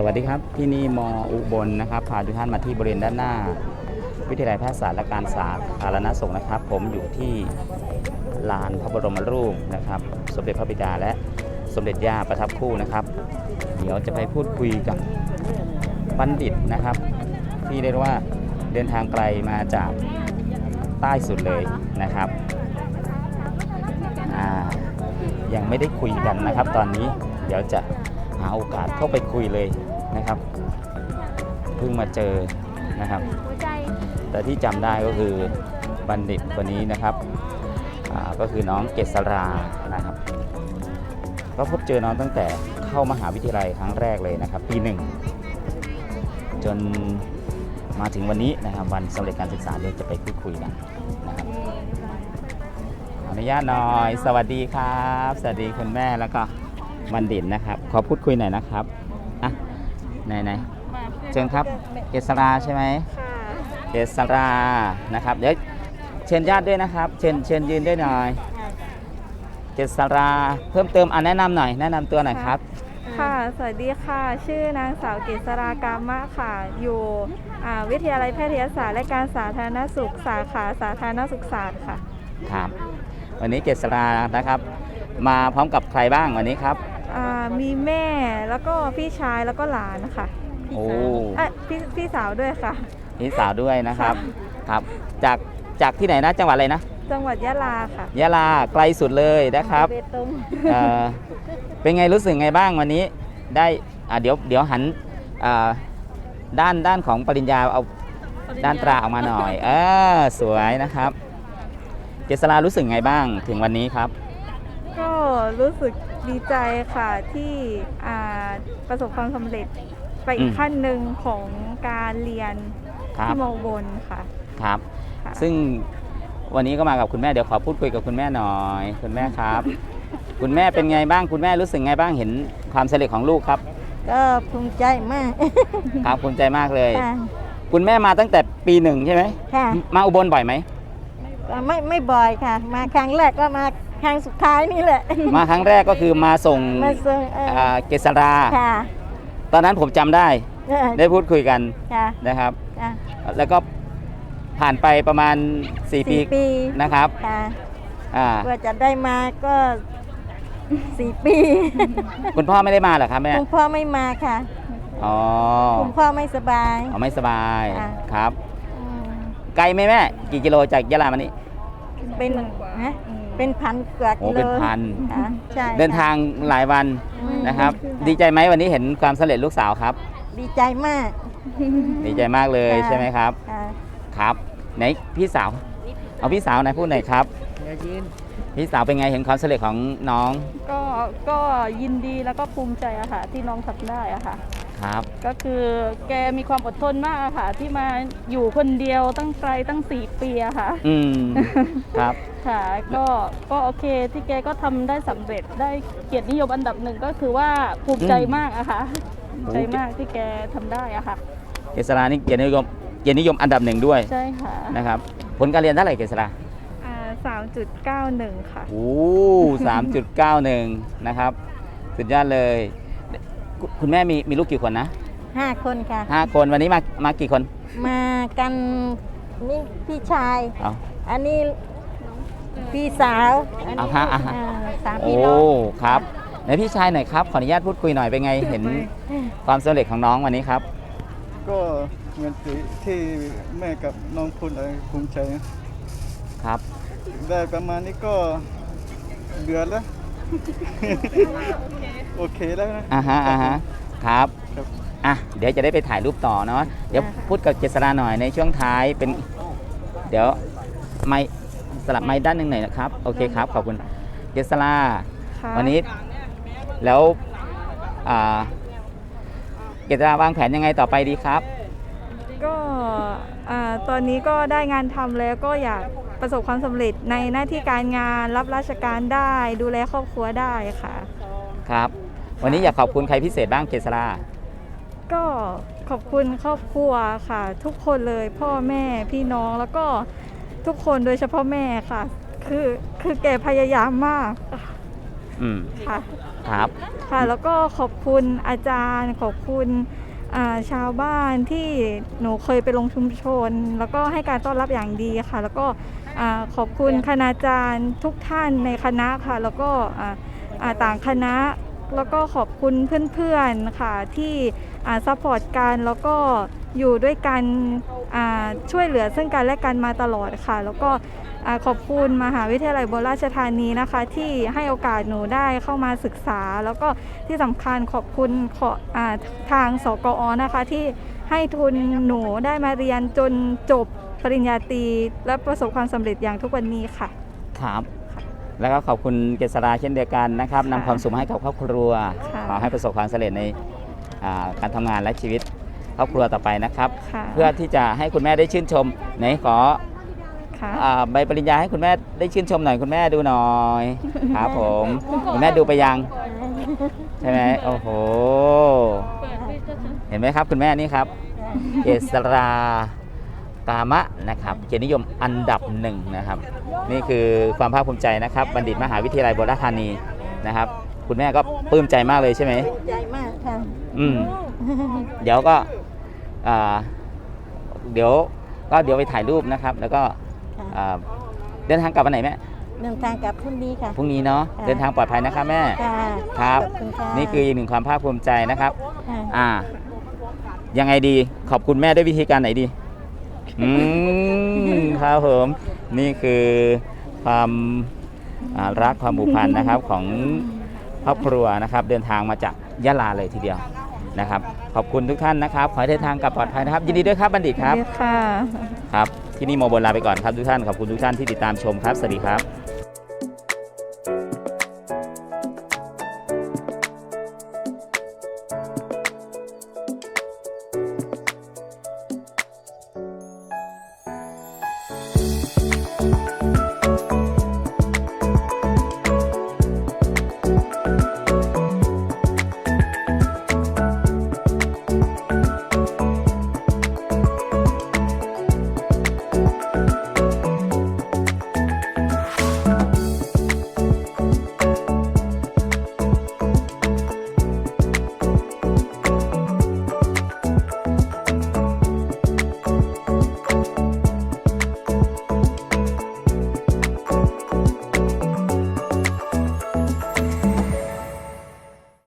สวัสดีครับ ที่นี่มอุบลนะครับพาทุกท่านมาที่บริเวณด้านหน้า วิทยาลัยแพทยศาสตร์และการสาธารณสุขนะครับ ผมอยู่ที่ลานพระบรมรูปนะครับ สมเด็จพระบิดาและสมเด็จย่าประทับคู่นะครับ เดี๋ยวจะไปพูดคุยกับบัณฑิตนะครับ ที่เรียกว่าเดินทางไกลมาจากใต้สุดเลยนะครับยังไม่ได้คุยกันนะครับ ตอนนี้เดี๋ยวจะหาโอกาสเข้าไปคุยเลย นะครับเพิ่งมาเจอนะครับ แต่ที่จำได้ก็คือบัณฑิตคนนี้นะครับก็คือน้องเกษรานะครับก็พบเจอน้องตั้งแต่เข้ามหาวิทยาลัยครั้งแรกเลยนะครับ ปีหนึ่งจนมาถึงวันนี้นะครับ วันสำเร็จการศึกษาเดี๋ยวจะไปพูดคุยกันนะครับอนุญาตหน่อย สวัสดีครับ สวัสดีคุณแม่แล้วก็บัณฑิตนะครับ ขอพูดคุยหน่อยนะครับ ไหนไหนๆเชิญครับเกษราใช่ไหมค่ะเกษรานะครับเดี๋ยวเชิญญาติด้วยนะครับ เชิญเชิญยืนด้วยหน่อย เกษราเพิ่มเติมอะแนะนำหน่อย แนะนำตัวหน่อยครับค่ะ สวัสดีค่ะ ชื่อนางสาวเกษรากามะค่ะ อยู่อ่าวิทยาลัยแพทยศาสตร์และการสาธารณสุขสาขาสาธารณสุขศาสตร์ค่ะ ครับ วันนี้เกษรานะครับ มาพร้อมกับใครบ้างวันนี้ครับ อ่ามีแม่แล้วก็พี่ชายแล้วก็หลานค่ะโอ้เอ้ยพี่พี่สาวด้วยค่ะ พี่สาวด้วยนะครับครับ จากจากที่ไหนนะจังหวัดอะไรนะจังหวัดยะลาค่ะยะลาไกลสุดเลยนะครับเบตงเอ่อเป็นไงรู้สึกไงบ้างวันนี้ได้อะเดี๋ยวเดี๋ยวหันอ่าด้านด้านของปริญญาเอาด้านตราออกมาหน่อยเออสวยนะครับเกษรารู้สึกไงบ้างถึงวันนี้ครับ ก็รู้สึก ดีใจค่ะที่อ่าประสบความสำเร็จไปอีอืกมขั้นหนึ่งของการเรียนครับ ที่มอบนค่ะครับ ค่ะซึ่งวันนี้ก็มากับคุณแม่เดี๋ยวขอพูดคุยกับคุณแม่หน่อย คุณแม่ครับ คุณแม่เป็นไงบ้างคุณแม่รู้สึกไงบ้างเห็นความสำเร็จของลูกครับ ก็ภูมิใจมาก ครับภูมิใจมากเลย ค่ะคุณแม่มาตั้งแต่ปีหนึ่งใช่ไหมค่ะมาอุบลบ่อยไหม ก็ไม่ไม่บ่อยค่ะ มาครั้งแรกก็มา ครั้งสุดท้ายนี่แหละ มาครั้งแรกก็คือมาส่งมาส่งเอ่ออ่าเกษรา ค่ะตอนนั้นผมจำได้เออได้พูดคุยกันค่ะนะครับค่ะแล้วก็ผ่านไปประมาณ 4 ปีสี่ปี นะครับค่ะอ่ากว่าจะได้มาก็สี่ปีคุณพ่อไม่ได้มาเหรอครับแม่คุณพ่อไม่มาค่ะอ๋อคุณพ่อไม่สบาย อ๋อไม่สบายค่ะ ครับอืมไกลไหมแม่ กี่กิโลจากยะลามานี่เป็นฮะ เป็นพันกว่าโอ้กิโลเป็นพัน ค่ะใช่เดินทางหลายวันอืมนะครับ ดีใจไหมวันนี้เห็นความสำเร็จลูกสาวครับ ดีใจมาก ดีใจมากเลยค่ะ ใช่ไหมครับ ค่ะครับไหนพี่สาวเอาพี่สาวไหนอยพูดหน่อยครับพี่สาวเป็นไงเห็นความสำเร็จของน้องก็ก็ยินดีแล้วก็ภูมิใจอะค่ะ ที่น้องทำได้อะค่ะ ครับ ก็คือแกมีความอดทนมากอะค่ะ ที่มาอยู่คนเดียวตั้งไกลตั้ง4ปีอะค่ะ อืมครับ ค่ะก็ก็โอเคที่แกก็ทำได้สำเร็จได้เกียรตินิยมอันดับหนึ่งก็คือว่าภูมิใจอืมมากอะค่ะภูมิใจมากที่แกทำได้อะค่ะ เกษรานี่เกียรตินิยมเกียรตินิยมอันดับหนึ่งด้วยใช่ค่ะนะครับ ผลการเรียนเท่าไหร่เกษราอ่า3.91ค่ะ โอ้สามจุดเก้าหนึ่งนะครับ สุดยอดเลย คุณคุณแม่มีมีลูกกี่คนนะห้าคนค่ะ ห้าคนวันนี้มามากี่คนมากันนี่พี่ชาย เอา อันนี้พี่สาวอันเอานี้ฮะเอาฮะ อ่าสามโอ้พี่น้องครับไหนพี่ชายหน่อยครับขออนุญาตพูดคุยหน่อยเป็นไงเห็นความสำเร็จของน้องวันนี้ครับ ก็เหมือนที่ที่แม่กับน้องพูดเลยภูมิใจนะครับ ได้ประมาณนี้ก็เดือนแล้ว โอเคแล้วนะ อ่าฮะอ่าฮะครับครับ อะเดี๋ยวจะได้ไปถ่ายรูปต่อเนาะเดี๋ยวพูดกับเจษราหน่อยในช่วงท้ายเป็น เดี๋ยวไม่สลับไม้ด้านหนึ่งหน่อยนะครับ โอเคครับขอบคุณเจษราค่ะวันนี้แล้วอ่าเจษราวางแผนยังไงต่อไปดีครับ ก็อ่าตอนนี้ก็ได้งานทำแล้วก็อยากประสบความสำเร็จในหน้าที่การงานรับราชการได้ ดูแลครอบครัวได้ค่ะ ครับ วันนี้อยากขอบคุณใครพิเศษบ้างเจษราก็ขอบคุณครอบครัวค่ะ ทุกคนเลยพ่อแม่พี่น้องแล้วก็ทุกคนโดยเฉพาะแม่ค่ะ คือคือแกพยายามมากอืมค่ะครับ ค่ะ แล้วก็ขอบคุณอาจารย์ขอบคุณอ่าชาวบ้านที่หนูเคยไปลงชุมชน แล้วก็ให้การต้อนรับอย่างดีค่ะ แล้วก็อ่าขอบคุณคณาจารย์ทุกท่านในคณะค่ะ แล้วก็อ่าอ่าต่างคณะ แล้วก็ขอบคุณเพื่อนๆค่ะที่ซัพพอร์ตกันแล้วก็อยู่ด้วยกันช่วยเหลือซึ่งกันและกันมาตลอดค่ะ แล้วก็ขอบคุณมหาวิทยาลัยบราชธานีนะคะ ที่ให้โอกาสหนูได้เข้ามาศึกษา แล้วก็ที่สำคัญขอบคุณขออทางสกอนะคะที่ให้ทุนหนูได้มาเรียนจนจบปริญญาตรีและประสบความสำเร็จอย่างทุกวันนี้ค่ะ ครับ แล้วก็ขอบคุณเกษราเช่นเดียวกันนะครับค่ะนำความสุขมาให้กับครอบครัวค่ะขอให้ประสบความสำเร็จในอ่าการทำงานและชีวิตครอบครัวต่อไปนะครับ ค่ะเพื่อที่จะให้คุณแม่ได้ชื่นชมไหนขอค่ะ อ่าใบปริญญาให้คุณแม่ได้ชื่นชมหน่อยคุณแม่ดูหน่อยครับผมคุณแม่ดูไปยังใช่ไหมโอ้โห เห็นไหมครับคุณแม่นี่ครับ เกษรา กามะนะครับเกียรตินิยมอันดับหนึ่งนะครับ นี่คือความภาคภูมิใจนะครับ บัณฑิตมหาวิทยาลัยโบราณธานีนะครับ คุณแม่ก็ปลื้มใจมากเลยใช่ไหมใจมากค่ะอืมเดี๋ยวก็อ่าเดี๋ยวก็เดี๋ยวไปถ่ายรูปนะครับ แล้วก็ค่ะอ่าเดินทางกลับวันไหนแม่เดินทางกลับพรุ่งนี้ค่ะ พรุ่งนี้เนาะค่ะเดินทางปลอดภัยนะครับแม่ค่ะครับ ขอบคุณค่ะนี่คืออีกหนึ่งความภาคภูมิใจนะครับค่ะอ่า ยังไงดีขอบคุณแม่ด้วยวิธีการไหนดี อืมครับผมนี่คือความอ่ารักความผูกพันนะครับของครอบครัวนะครับ เดินทางมาจากยะลาเลยทีเดียวนะครับ ขอบคุณทุกท่านนะครับ ขอให้เดินทางกลับปลอดภัยนะครับ ยินดีด้วยครับบัณฑิตครับค่ะครับที่นี่โมโบลาไปก่อนครับทุกท่านขอบคุณทุกท่านที่ติดตามชมครับสวัสดีครับ